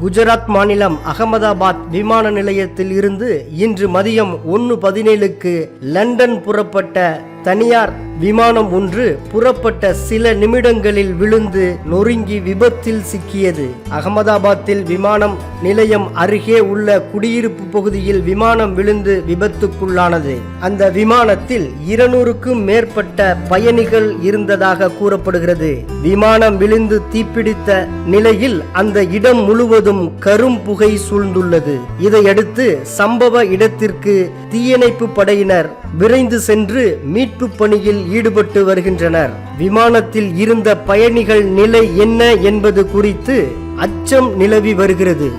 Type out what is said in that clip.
குஜராத் மாநிலம் அகமதாபாத் விமான நிலையத்தில் இருந்து இன்று மதியம் ஒன்று பதினேழுக்கு லண்டன் புறப்பட்ட தனியார் விமானம் ஒன்று புறப்பட்ட சில நிமிடங்களில் விழுந்து நொறுங்கி விபத்தில் சிக்கியது. அகமதாபாத்தில் விமானம் நிலையம் அருகே உள்ள குடியிருப்பு பகுதியில் விமானம் விழுந்து விபத்துக்குள்ளானது. அந்த விமானத்தில் இருநூறுக்கும் மேற்பட்ட பயணிகள் இருந்ததாக கூறப்படுகிறது. விமானம் விழுந்து தீப்பிடித்த நிலையில் அந்த இடம் முழுவதும் கரும் புகை சூழ்ந்துள்ளது. இதையடுத்து சம்பவ இடத்திற்கு தீயணைப்பு படையினர் விரைந்து சென்று மீட்பு பணியில் ஈடுபட்டு வருகின்றனர். விமானத்தில் இருந்த பயணிகள் நிலை என்ன என்பது குறித்து அச்சம் நிலவி வருகிறது.